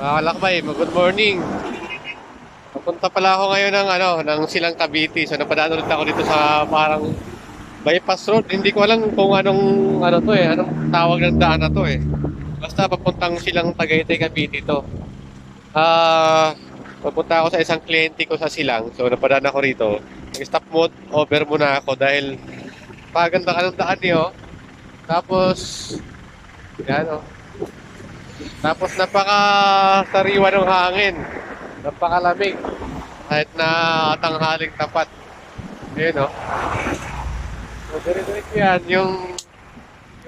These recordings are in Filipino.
Mga kalakbay, good morning. Papunta pala ako ngayon ng ano, ng Silang Cavite. So napadaan ulit ako dito sa parang bypass road. Hindi ko alam kung anong ano to eh, anong tawag ng daan na to eh. Basta papuntang Silang Tagaytay Cavite to. Ah, papunta ako sa isang kliyente ko sa Silang. So napadaan ako rito. Nag-stop mode over muna ako dahil paganda ka ng daan niyo. Tapos yan oh. Tapos napaka sariwa ng hangin. Napakalamig. Kahit na tanghaling tapat. Ayun oh. So, dire-diretso yan. Yung,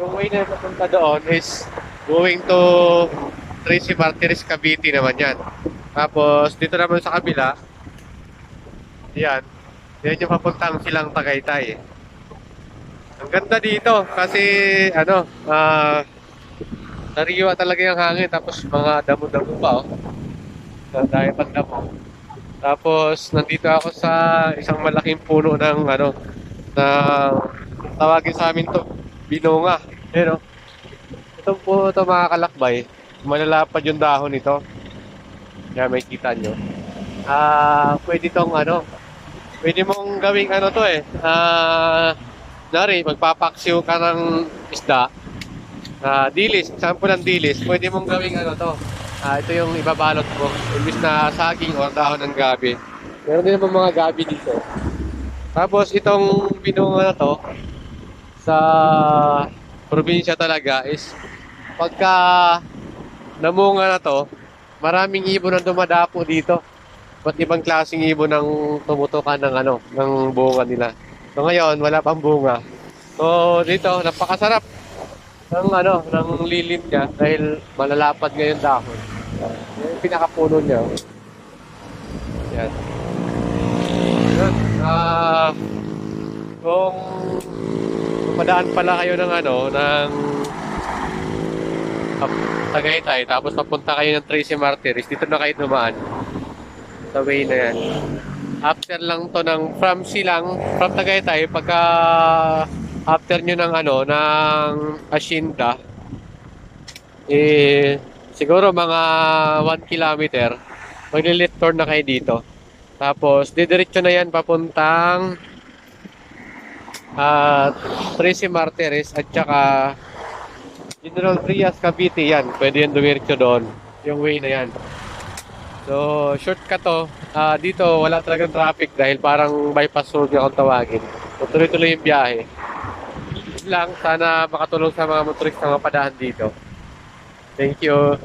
yung way na papunta doon is going to Tracy Martires Cavite naman yan. Tapos dito naman sa kabila, yan. Yan yung papuntang silang Tagaytay. Ang ganda dito kasi ano, ah Sariwa talaga yung hangin tapos mga damo-damo pa oh. Dahil pang damo. Tapos nandito ako sa isang malaking puno ng ano na tawagin sa amin to binunga. Pero itong puno to mga kalakbay, malalapad yung dahon nito. Kaya may kita nyo. Ah, pwede tong ano, pwede mong gawing ano to eh. Ah, nari, magpapaksiw ka ng isda. Ah, dilis, sample ng dilis, pwede mong gawing ano to. Ah, ito yung ibabalot mo. Imbis na saging o dahon ng gabi. Meron din mga gabi dito. Tapos itong binunga na to sa probinsya talaga is pagka namunga na to, maraming ibon ang dumadapo dito. Ba't ibang klaseng ibon ang tumutukan ng ano, ng bunga nila. So ngayon, wala pang bunga. So dito, napakasarap ng ano, ng lilim niya dahil malalapad ngayon dahon. Yan yung pinakapuno niya. Yan. Yun. Ah, kung pumadaan pala kayo ng ano, ng Tagaytay, tapos papunta kayo ng Tracy Martires, dito na kayo dumaan. Sa way na yan. After lang to ng from Silang, from Tagaytay, pagka after nyo ng ano, ng Asinda, eh, siguro mga 1 kilometer, maglilit turn na kayo dito. Tapos, didiretso na yan papuntang at Tracy Martires at saka General Trias Cavite yan. Pwede yan dumiretso doon. Yung way na yan. So, shortcut to. Ah, dito, wala talagang traffic dahil parang bypass road yung tawagin. So, tuloy-tuloy yung biyahe. Lang, sana makatulong sa mga motorista na mapadaan dito. Thank you.